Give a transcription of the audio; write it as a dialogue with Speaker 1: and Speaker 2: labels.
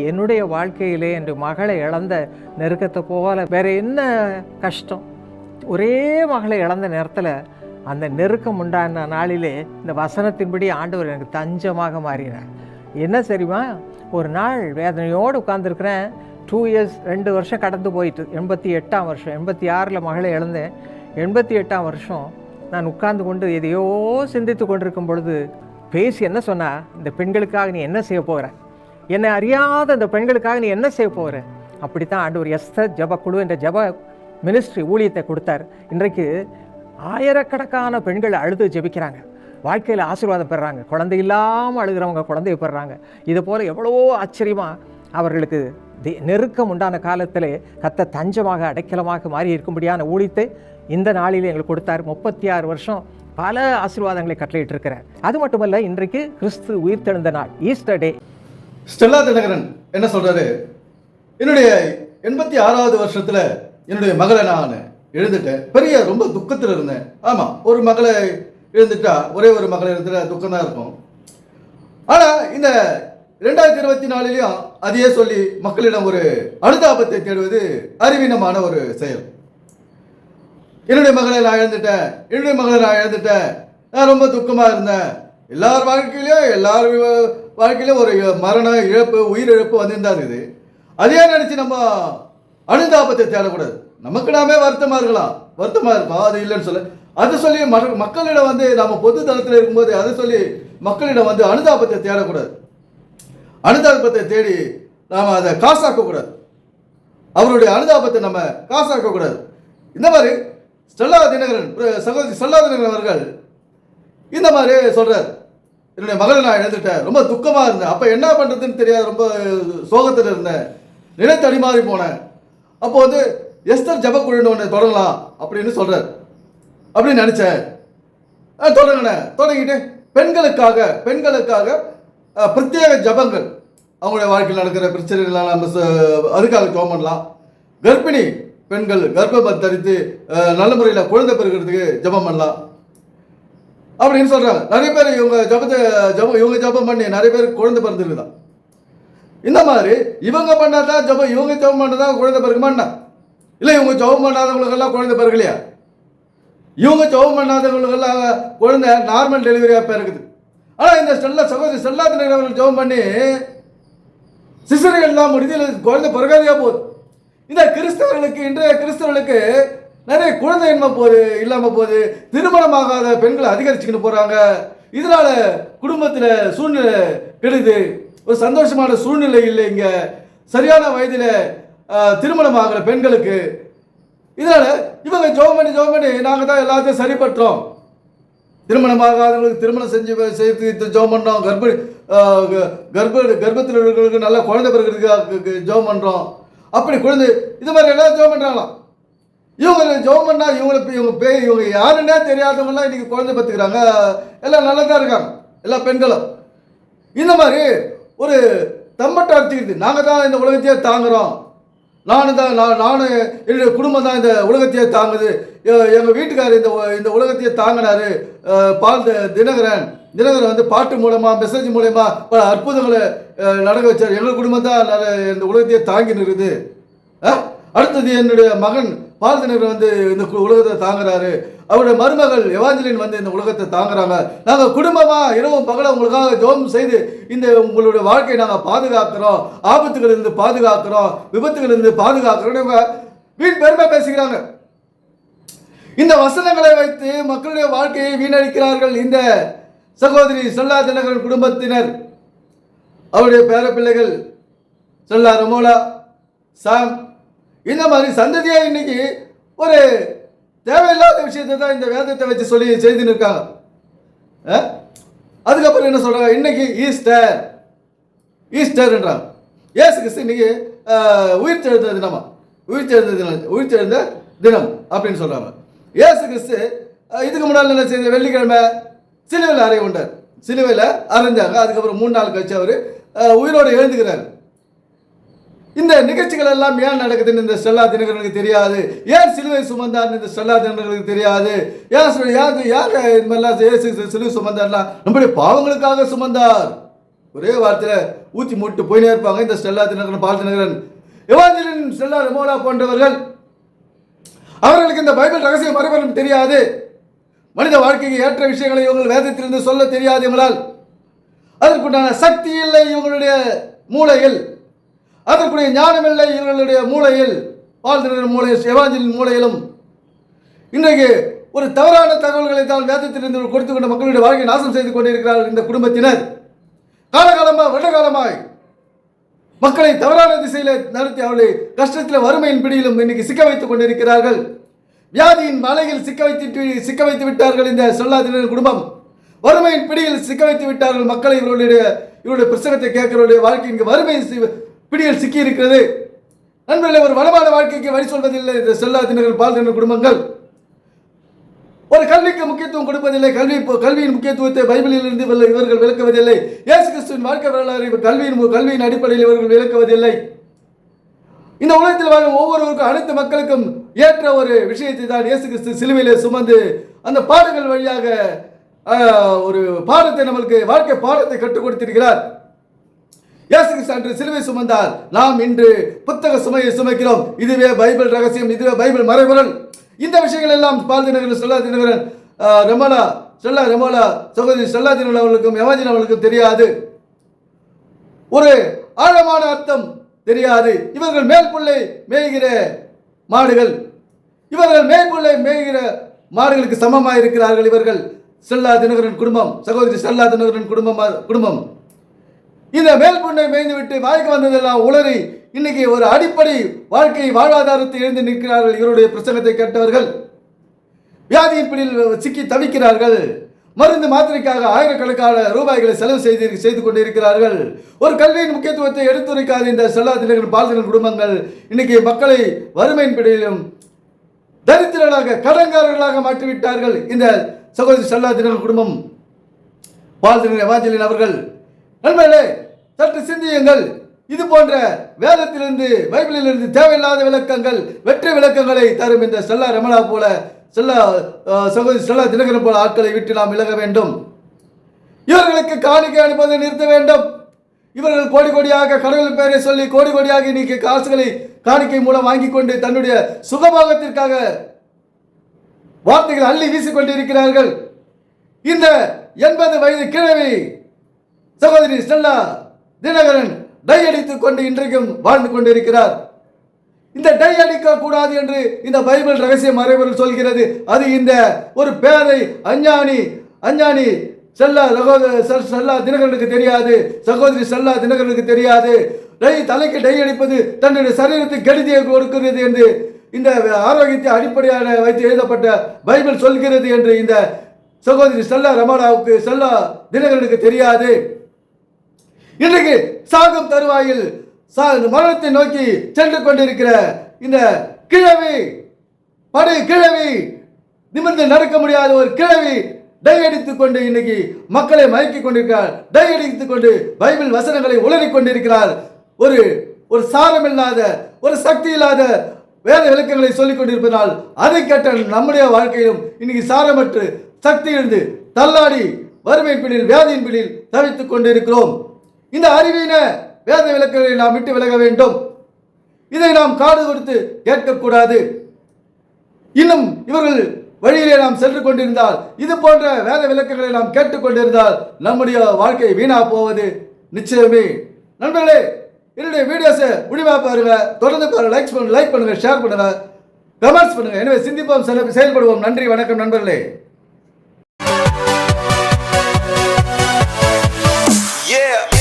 Speaker 1: என்னுடைய வாழ்க்கையிலே என்று மகளை இழந்த நெருக்கத்தை போல வேற என்ன கஷ்டம்? ஒரே மகளை இழந்த நேரத்தில் அந்த நெருக்கம் உண்டான நாளிலே இந்த வசனத்தின்படி ஆண்டவர் எனக்கு தஞ்சமாக மாறினார். என்ன சரிமா ஒரு நாள் வேதனையோடு உட்காந்துருக்கிறேன் டூ இயர்ஸ் ரெண்டு வருஷம் கடந்து போயிட்டு எண்பத்தி எட்டாம் வருஷம் எண்பத்தி ஆறில் மகளை இழந்தேன். எண்பத்தி எட்டாம் வருஷம் நான் உட்கார்ந்து கொண்டு எதையோ சிந்தித்து கொண்டிருக்கும் பொழுது பேசி என்ன சொன்னால் இந்த பெண்களுக்காக நீ என்ன செய்ய போகிற என்னை அறியாத அந்த பெண்களுக்காக நீ என்ன செய்ய போகிற அப்படித்தான் ஆண்டவர் எஸ்தர் ஜப குழு என்ற ஜப மினிஸ்ட்ரி ஊழியத்தை கொடுத்தார். இன்றைக்கு ஆயிரக்கணக்கான பெண்கள் அழுது ஜெபிக்கிறாங்க. வாழ்க்கையில் ஆசீர்வாதம் பெறுறாங்க. குழந்தை இல்லாமல் அழுகிறவங்க குழந்தைய பெறுறாங்க. இது போல் எவ்வளவோ ஆச்சரியமாக அவர்களுக்கு தி- நெருக்கம் உண்டான காலத்தில் கத்த தஞ்சமாக அடைக்கலமாக மாறி இருக்கும்படியான ஊழியத்தை இந்த நாளில் எங்களுக்கு கொடுத்தார். முப்பத்தி ஆறு வருஷம் பல ஆசீர்வாதங்களை கட்டளையிட்டு இருக்கிறார் அது மட்டுமல்ல இன்றைக்கு கிறிஸ்து உயிர்த்தெழுந்த நாள் ஈஸ்டர் டே
Speaker 2: ஸ்டெல்லா தினகரன் என்ன சொல்கிறாரு என்னுடைய எண்பத்தி ஆறாவது வருஷத்தில் என்னுடைய மகளை நான் எழுந்துட்டேன் பெரிய ரொம்ப துக்கத்தில் இருந்தேன். ஆமாம் ஒரு மகளை எழுந்துட்டா ஒரே ஒரு மகளை எழுந்துட்டா துக்கம் தான் இருக்கும். ஆனால் இந்த ரெண்டாயிரத்தி இருபத்தி நாலுலேயும் அதையே சொல்லி மக்களிடம் ஒரு அனுதாபத்தை தேடுவது அறிவீனமான ஒரு செயல். என்னுடைய மகளை நான் இழந்துட்டேன். என்னுடைய மகளை நான் இழந்துட்டேன். நான் ரொம்ப துக்கமாக இருந்தேன். எல்லார் வாழ்க்கையிலையும் எல்லார் வாழ்க்கையில் ஒரு மரணம் இழப்பு உயிரிழப்பு இழப்பு வந்துதான் இருக்குது அதே நினச்சி நம்ம அனுதாபத்தை தேடக்கூடாது. நமக்கு நாமே வருத்தமாக இருக்கலாம். வருத்தமாக இருக்கும் அது இல்லைன்னு சொல்ல அதை சொல்லி மக்கள் மக்களிடம் வந்து நம்ம பொது தளத்தில் இருக்கும்போது அதை சொல்லி மக்களிடம் வந்து அனுதாபத்தை தேடக்கூடாது. அனுதாபத்தை தேடி நாம் அதை காசாக்கக்கூடாது. அவருடைய அனுதாபத்தை நம்ம காசாக்கக்கூடாது. இந்த மாதிரி ஸ்டெல்லா தினகரன் சகோதரி ஸ்டெல்லா தினகரன் அவர்கள் இந்த மாதிரி சொல்கிறார் என்னுடைய மகளை நான் இழந்துட்டேன். ரொம்ப துக்கமாக இருந்தேன். அப்போ என்ன பண்ணுறதுன்னு தெரியாது ரொம்ப சோகத்தில் இருந்தேன். நிலை தடிமாறி போனேன். அப்போ வந்து எஸ்தர் ஜபக்குழுன்னு ஒன்று தொடங்கலாம் அப்படின்னு சொல்கிறார் அப்படின்னு நினச்சேன். ஆ, தொடங்கினேன். தொடங்கிட்டு பெண்களுக்காக பெண்களுக்காக பிரத்யேக ஜபங்கள். அவங்களுடைய வாழ்க்கையில் நடக்கிற பிரச்சனைகள்லாம் நம்ம ச- அதுக்காக ஜோம் பண்ணலாம். கர்ப்பிணி பெண்கள் கர்ப்பம் தரித்து நல்ல முறையில் குழந்தை பெறுகிறதுக்கு ஜெபம் பண்ணலாம். அப்படின்னு சொல்கிறாங்க நிறைய பேர் இவங்க ஜபத்தை ஜபம் இவங்க ஜபம் பண்ணி நிறைய பேர் குழந்தை பிறந்திருக்குதான் இந்த மாதிரி இவங்க பண்ணாதான் ஜபம் இவங்க ஜபம் பண்ணாதான் குழந்தை பிறகுமாண்ணா இல்லை இவங்க ஜபம் பண்ணாதவங்களுக்கெல்லாம் குழந்தை பிறகுலையா இவங்க ஜெபம் பண்ணாதவங்களுக்கெல்லாம் குழந்தை நார்மல் டெலிவரியாக பிறகுது ஆனால் இந்த ஸ்டெல்லா சகோதரி ஸ்டெல்லா அவர்கள் ஜெபம் பண்ணி சிசரையெல்லாம் முடிஞ்சு இல்லை, குழந்தை பிறகாதையாக போகுது. இந்த கிறிஸ்தவர்களுக்கு இன்றைய கிறிஸ்தவர்களுக்கு நிறைய குழந்தை இன்மை போகுது இல்லாமல் போகுது திருமணமாகாத பெண்களை அதிகரிச்சுக்கிட்டு போகிறாங்க இதனால் குடும்பத்தில் சூழ்நிலை கெடுது. ஒரு சந்தோஷமான சூழ்நிலை இல்லை இங்கே. சரியான வயதில் திருமணம் ஆகிற பெண்களுக்கு. இதனால் இவங்க ஜோம் பண்ணி ஜோம் பண்ணி நாங்கள் தான் எல்லாத்தையும் சரிப்பட்டோம் திருமணமாகாதவங்களுக்கு திருமணம் செஞ்சு செய்து ஜோம் பண்ணுறோம் கர்ப்பிணி க- கர்ப்ப கர்ப்பத்தில் இருக்கிறவங்களுக்கு நல்லா குழந்தை பிறகு ஜோம் பண்ணுறோம் அப்படி குழந்தை இது மாதிரி எல்லாம் ஜோம் பண்ணுறாங்களாம் இவங்க ஜோம் பண்ணா இவங்களை இவங்க பே இவங்க யாருன்னே தெரியாதவங்கலாம் இன்னைக்கு குழந்தை பத்துக்கிறாங்க. எல்லாம் நல்லா தான் இருக்காங்க. எல்லா பெண்களும். இந்த மாதிரி ஒரு தம்பட்டை அடிச்சுக்கிது நாங்கள் தான் இந்த உலகத்தையே தாங்குறோம். நானும் தான் நான் நானும் என்னுடைய குடும்பம் தான் இந்த உலகத்தையே தாங்குது. எங்கள் எங்க வீட்டுக்காரர் இந்த இந்த உலகத்தையே தாங்கினாரு. பால் தினகரன். தினகரன் வந்து பாட்டு மூலமாக மெசேஜ் மூலயமா பல அற்புதங்களை நடக்க வச்சார். எங்கள் குடும்பம் தான் நல்ல- இந்த உலகத்தையே தாங்கி நிற்குது அடுத்தது என்னுடைய மகன் பால் தினகரன் வந்து இந்த கு- உலகத்தை தாங்குறாரு. அவருடைய மருமகள் எவாஞ்சலின் வந்து இந்த உலகத்தை தாங்குறாங்க. நாங்கள் குடும்பமா இரவும் பகல உங்களுக்காக ஜோம் செய்து இந்த உங்களுடைய வாழ்க்கையை நாங்கள் பாதுகாக்கிறோம். ஆபத்துகளிலிருந்து பாதுகாக்கிறோம். விபத்துகளிலிருந்து பாதுகாக்கிறோம். வீண் பெருமை பேசுகிறாங்க. இந்த வசனங்களை வைத்து மக்களுடைய வாழ்க்கையை வீணடிக்கிறார்கள் இந்த சகோதரி செல்லா தினகரன் குடும்பத்தினர். அவருடைய பேர பிள்ளைகள் செல்லா ரமோலா சாம் இந்த மாதிரி சந்ததியா இன்னைக்கு ஒரு தேவையில்லாத விஷயத்தை தான் இந்த வேதத்தை வச்சு சொல்லி செய்து இருக்காங்க. அதுக்கப்புறம் என்ன சொல்றாங்க? இன்னைக்கு ஈஸ்டர். ஈஸ்டர்ன்றாங்க. ஏசு கிறிஸ்து இன்னைக்கு உயிர் தெழுந்த தினமா? உயிர் தெழுந்த தினம் உயிர் தெழுந்த தினம் அப்படின்னு சொல்றாங்க. ஏசு கிறிஸ்து இதுக்கு முன்னால் என்ன செய்த? வெள்ளிக்கிழமை சிலுவையில் அறை உண்டார். சிலுவையில் அரைஞ்சாங்க அதுக்கப்புறம் மூணு நாள் கழிச்சு அவர் உயிரோடு எழுந்துக்கிறார். இந்த நிகழ்ச்சிகள் எல்லாம் ஏன் நடக்குதுன்னு இந்த ஸ்டெல்லா தினகரனுக்கு தெரியாது? ஏன் சிலுவை சுமந்தார்னு இந்த ஸ்டெல்லா தினகரனுக்கு தெரியாது? ஏன் சொல்- யாரு இந்த மாதிரிலாம் சிலுவை சுமந்தார்னா நம்முடைய பாவங்களுக்காக சுமந்தார். ஒரே வார்த்தையில் ஊற்றி மூட்டு போயினே இருப்பாங்க இந்த Stella Dhinakaran Paul Dhinakaran Evangeline Stella Ramola போன்றவர்கள் அவர்களுக்கு இந்த பைபிள் ரகசிய மறைவரும் தெரியாது. மனித வாழ்க்கைக்கு ஏற்ற விஷயங்களை இவங்கள் வேதத்திலிருந்து சொல்ல தெரியாது இவங்களால் அதற்குண்டான சக்தி இல்லை இவங்களுடைய மூளையில். அதற்குரிய ஞானம் இல்லை இவர்களுடைய மூளையில் வாழ்ந்திருக்கிற மூளை சிவாஜியின் மூளையிலும். இன்றைக்கு ஒரு தவறான தகவல்களை தான் வேதத்திலிருந்து கொடுத்து கொண்ட மக்களுடைய வாழ்க்கையை நாசம் செய்து கொண்டிருக்கிறார்கள் இந்த குடும்பத்தினர். காலகாலமாக வருடகாலமாய் மக்களை தவறான திசையில் நடத்தி அவர்களை கஷ்டத்தில் வறுமையின் பிடியிலும் இன்னைக்கு சிக்க வைத்துக் கொண்டிருக்கிறார்கள். வியாதியின் மலையில் சிக்க வைத்து சிக்க வைத்து விட்டார்கள் இந்த சொல்லாதினர் குடும்பம். வறுமையின் பிடியில் சிக்க வைத்து விட்டார்கள் மக்களை இவர்களுடைய இவருடைய பிரசங்கத்தை கேட்கிறவருடைய வாழ்க்கை இங்கு வறுமை பிடியில் சிக்கி இருக்கிறது நண்பர்களே ஒரு வளமான வாழ்க்கைக்கு வழி சொல்வதில்லை. இந்த செல்லாதினர்கள் பால்தினர் குடும்பங்கள். ஒரு கல்விக்கு முக்கியத்துவம் கொடுப்பதில்லை. கல்வி கல்வியின் முக்கியத்துவத்தை பைபிளில் இருந்து இவர்கள் விளக்குவதில்லை. இயேசு கிறிஸ்துவின் வாழ்க்கை வரலாறு கல்வியின் கல்வியின் அடிப்படையில் இவர்கள் விளக்குவதில்லை. இந்த உலகத்தில் வாழும் ஒவ்வொருவருக்கும் அனைத்து மக்களுக்கும் ஏற்ற ஒரு விஷயத்தை தான் இயேசு கிறிஸ்து சிலுவையிலே சுமந்து அந்த பாடங்கள் வழியாக ஒரு பாடத்தை நம்மளுக்கு வாழ்க்கை பாடத்தை கற்றுக் கொடுத்திருக்கிறார். இயேசு அன்று சிலுவை சுமந்தார் நாம் இன்று புத்தக சுமையை சுமைக்கிறோம். இதுவே பைபிள் ரகசியம் இதுவே பைபிள் மறைபொருள். இந்த விஷயங்கள் எல்லாம் பால் தினகரன் செல்லா தினகரன் ரமலா செல்லா ரமலா சகோதரி செல்லா அவர்களுக்கும் யவாஜின் அவர்களுக்கும் தெரியாது. ஒரு ஆழமான அர்த்தம் தெரியாது. இவர்கள் மேல் புள்ளை மேய்கிற மாடுகள். இவர்கள் மேல்புள்ளை மேய்கிற மாடுகளுக்கு சமமாக இருக்கிறார்கள் இவர்கள். செல்லா தினகரன் குடும்பம் சகோதரி செல்லா தினகரன் குடும்பம் குடும்பம். இந்த மேல்புண்ணை மேய்ந்து விட்டு வாய்க்கு வந்ததெல்லாம் உளறி இன்னைக்கு ஒரு அடிப்படை வாழ்க்கை வாழ்வாதாரத்தை இழந்து நிற்கிறார்கள் இவருடைய பிரசங்கத்தை கேட்டவர்கள். வியாதியின் பிடியில் சிக்கி தவிக்கிறார்கள். மருந்து மாத்திரைக்காக ஆயிரக்கணக்கான ரூபாய்களை செலவு செய்து செய்து கொண்டிருக்கிறார்கள். ஒரு கல்வியின் முக்கியத்துவத்தை எடுத்துரைக்காத இந்த செல்லாதினர்கள் பால்தினர் குடும்பங்கள் இன்னைக்கு மக்களை வறுமையின் பிடியிலும் தரித்திரர்களாக கடன்காரர்களாக மாற்றிவிட்டார்கள். இந்த சகோதரி செல்லாதினர் குடும்பம். பாலதினர் எவாஞ்சலின் அவர்கள் நண்பர்களே சற்று சிந்தியுங்கள். இது போன்ற வேதத்திலிருந்து பைபிளிலிருந்து தேவையில்லாத விளக்கங்கள் வெற்றி விளக்கங்களை தரும் இந்த செல்லா ரமணா போல செல்லா சகோதரி செல்லா தினகரன் போல ஆட்களை விட்டு நாம் விலக வேண்டும். இவர்களுக்கு காணிக்கை அனுப்பதை நிறுத்த வேண்டும். இவர்கள் கோடி கோடியாக கடவுள் பெயரை சொல்லி கோடி கோடியாக இன்னைக்கு காசுகளை காணிக்கை மூலம் வாங்கி கொண்டு தன்னுடைய சுகபோகத்திற்காக வார்த்தைகள் அள்ளி வீசிக்கொண்டிருக்கிறார்கள் இந்த எண்பது வயது கிழவி சகோதரி ஸ்டெல்லா தினகரன் டை அடித்துக் கொண்டு இன்றைக்கும் வாழ்ந்து கொண்டிருக்கிறார். இந்த டை அடிக்க கூடாது என்று இந்த பைபிள் ரகசிய மறைபொருள் சொல்கிறது. அது இந்த ஒரு பேரை அஞ்ஞானி அஞ்ஞானி செல்லா சகோதர செல்லா தினகரனுக்கு தெரியாது. சகோதரி செல்லா தினகரனுக்கு தெரியாது. டை தலைக்கு டை அடிப்பது தன்னுடைய சரீரத்துக்கு கெடுதியை கொடுக்கிறது என்று இந்த ஆரோக்கியத்தை அடிப்படையாக வைத்து எழுதப்பட்ட பைபிள் சொல்கிறது என்று இந்த சகோதரி செல்லா ரமணாவுக்கு செல்லா தினகரனுக்கு தெரியாது. இன்றைக்கு சாகும் தருவாயில் சா மரணத்தை நோக்கி சென்று கொண்டிருக்கிற இந்த கிழவி படை கிழவி நிமிர்ந்து நடக்க முடியாத ஒரு கிழவி டை அடித்துக் கொண்டு இன்னைக்கு மக்களை மயக்கிக் கொண்டிருக்கிறார். டை அடித்துக் கொண்டு பைபிள் வசனங்களை உளறிக் கொண்டிருக்கிறார். ஒரு ஒரு சாரம் இல்லாத ஒரு சக்தி இல்லாத வேத விளக்கங்களை சொல்லிக் கொண்டிருப்பதால் அதை கேட்ட நம்முடைய வாழ்க்கையிலும் இன்னைக்கு சாரமற்று சக்தி இருந்து தள்ளாடி வறுமை பிடியில் வியாதியின் பிடியில் தவித்துக் கொண்டிருக்கிறோம். இந்த அறிவின வேத விளக்குகளை நாம் விட்டு விலக வேண்டும். இதை நாம் காடு கொடுத்து கேட்கக்கூடாது. இன்னும் இவர்கள் வழியிலே நாம் சென்று கொண்டிருந்தால் இது போன்ற வேத விளக்குகளை நாம் கேட்டுக்கொண்டிருந்தால் நம்முடைய வாழ்க்கை வீணா போவது நிச்சயமே. நண்பர்களே என்னுடைய வீடியோஸை முடிவாக பாருங்க. தொடர்ந்து பாருங்க. லைக்ஸ் பண்ணுங்க லைக் பண்ணுங்க ஷேர் பண்ணுங்க. கமெண்ட்ஸ் பண்ணுங்க. எனவே சிந்திப்போம் செயல்படுவோம். நன்றி வணக்கம் நண்பர்களே. Yeah.